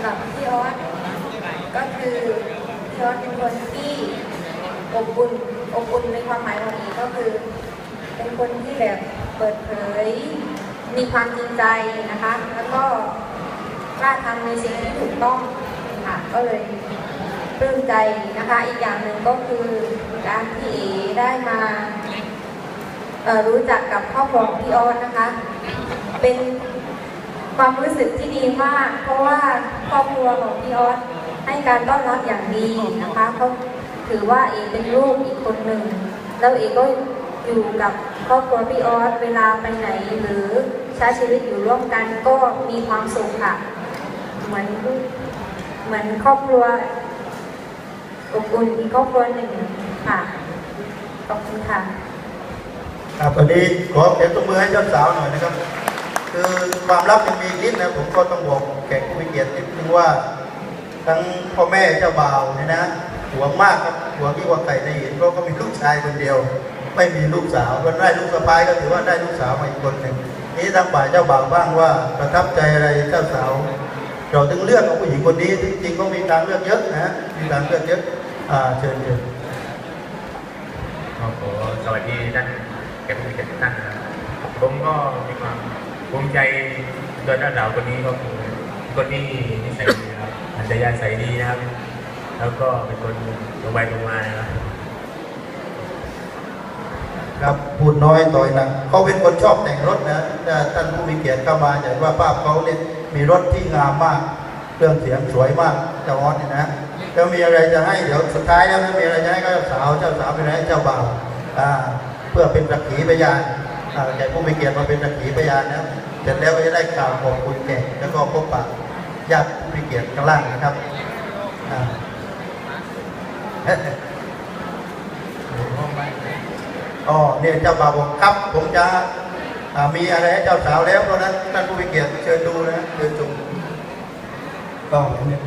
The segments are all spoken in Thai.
ำหรับพี่ออสก็คือพี่ออสเป็นคนที่อบอุ่นอบอุ่นในความหมายของเอก็คือ เป็นคนที่แบบเปิดเผย มีความจริงใจนะคะ แล้วก็กล้าทำในสิ่งที่ถูกต้องค่ะก็เลยปลื้มใจนะคะ อีกอย่างหนึ่งก็คือการที่เอได้มารู้จักกับครอบครัวพี่ออสนะคะ เป็น ความรู้สึกที่ดีมาก เพราะว่าครอบครัวของพี่ออสให้การต้อนรับอย่างดีนะคะเขาถือว่าเอเป็นลูกอีกคนหนึ่งแล้วเอก็อยู่กับครอบครัวพี่ออสเวลาไปไหนหรือใช้ชีวิตอยู่ร่วมกันก็มีความสุขค่ะ เหมือนเหมือนครอบครัวอบอุ่นอีกครอบครัวหนึ่งค่ะขอบคุณค่ะครับวันนี้ขอเสียงตบมือให้เจ้าสาวหน่อยนะครับ คือความลับยังมีอีกนิดนะผมก็ต้องบอกแขกผู้มีเกียรตินิดนึงว่า ทั้งพ่อแม่เจ้าบ่าวเนี่ยนะหวงมากครับหวงที่ว่าไก่ในหินเพราะเขามีลูกชายคนเดียว ไม่มีลูกสาวคนได้ลูกสะพ้ายก็ถือว่าได้ลูกสาวมาอีกคนหนึ่งนี่ทางฝ่ายเจ้าบ่าวบ้างว่าประทับใจอะไรเจ้าสาว เราถึงเลือกเอาผู้หญิงคนนี้จริงๆก็มีทางเลือกเยอะนะมีทางเลือกเยอะอ่าเชิญเชิญขอสวัสดีท่านแขกผู้มีเกียรติทุกท่านนะครับผมก็มีความ ภูมิใจโดยเจ้าสาคนนี้ก็คือคนที่นิสัยดีนะครับอัจฉริยะใสยดีนะครับ แล้วก็เป็นคนตรงไปตรงมานะครับครับพูดน้อยต่อยหนักเขาเป็นคนชอบแต่งรถนะท่านผู้มีเกียรติเข้ามาจะเห็นว่าภาพเขาเนี่ยมีรถที่งามมากเครื่องเสียงสวยมากเจ้าออสเนี่ยนะแล้วมีอะไรจะให้เดี๋ยวสุดท้ายแล้วถ้ามีอะไรจะให้ก็เจ้าสาวเจ้าสาวเป็นะไห้เจ้าบ่าวเพื่อเป็นสักขีพยาน อ่าแก่ผู้มีเกียรติมาเป็นสักขีพยานนะเสร็จแล้วก็จะได้กล่าวขอบคุณแก่แล้วก็พบปะญาติผู้มีเกียรติข้างล่างนะครับอ๋อเนี่ยเจ้าบ่าวบอกครับ ผมจะมีอะไรให้เจ้าสาวแล้วเพราะนั้นท่านผู้มีเกียรติเชิญดูนะเชิญชมก็เนี่ย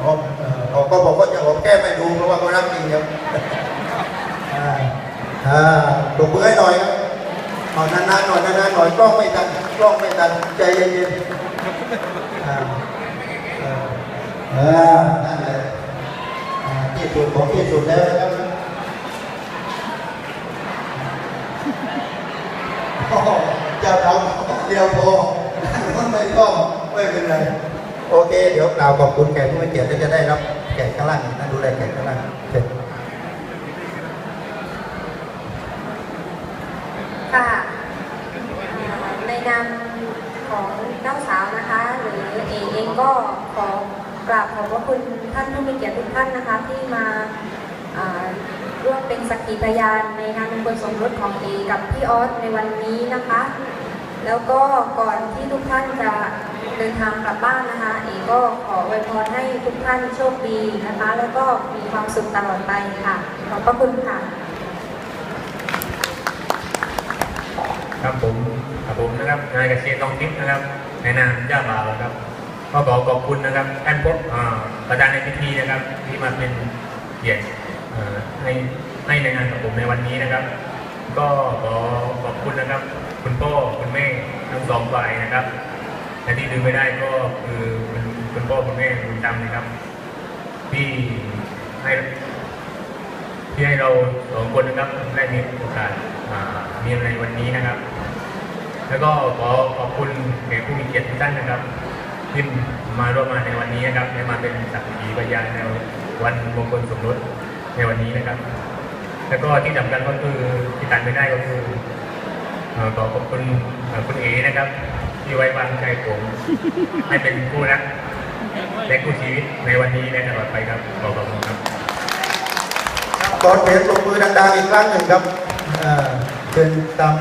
อ๋อเอ่อเขาก็บอกว่าจะหอมแก้ไม่ดูเพราะว่าเขารักจริงครับ อ่าตบมือให้หน่อยครับเอานานๆหน่อยนานๆหน่อยกล้องไม่ทันกล้องไม่ทันใจเย็นๆอ่าอ่าอ่านั่นแหละอ่าที่สุดของที่สุดแล้วนะครับโอ้โหจะทำเดียวพอไม่ต้องไม่เป็นไรโอเค เดี๋ยวกล่าวขอบคุณแขกผู้มีเกียรติจะได้รับแขกข้างล่างอีกนะดูแลแขกข้างล่างเสร็จ ค่ะในนามของเจ้าสาวนะคะ หรือเอเองก็ขอกราบขอบพระคุณท่านผู้มีเกียรติทุกท่านนะคะ ที่มาอ่าร่วมเป็นสักขีพยานในงานมงคลสมรสของเอกับพี่ออสในวันนี้นะคะ แล้วก็ก่อนที่ทุกท่านจะเดินทางกลับบ้านนะคะเอก็ขออวยพรให้ทุกท่านโชคดีนะคะ แล้วก็มีความสุขตลอดไปค่ะ ขอบพระคุณค่ะ ครับผมครับผมนะครับนายเกษตรทองทิพย์นะครับในนามเจ้าบ่าวครับก็ขอขอบคุณนะครับท่านพบอ่าประธานในพิธีนะครับ ที่มาเป็นเกียรติเอ่อให้ให้ในงานกับผมในวันนี้นะครับ ก็ขอขอบคุณนะครับ คุณพ่อคุณแม่ทั้งสองฝ่ายนะครับและที่ลืมไม่ได้ก็คือคุณคุณพ่อคุณแม่คุณจำนะครับ ที่ให้ที่ให้เราสองคนนะครับได้มีโอกาส มีในวันนี้นะครับ แล้วก็ขอขอบคุณแขกผู้มีเกียรติทุกท่านนะครับที่มาร่วมงาในวันนี้นะครับได้มาเป็นสักขีพยานในวันมงคลสมรสในวันนี้นะครับ แล้วก็ที่สำคัญก็คือที่ตัดไม่ได้ก็คือขอขอบคุณคุณเอนะครับ ที่ไว้วางใจผมให้เป็นคู่รักและคู่ชีวิตในวันนี้และตลอดไปครับขอขอบคุณครับขอนเสียงปรบมือดังๆอีกครั้งหนึ่งครับ อ่าเชิญตาม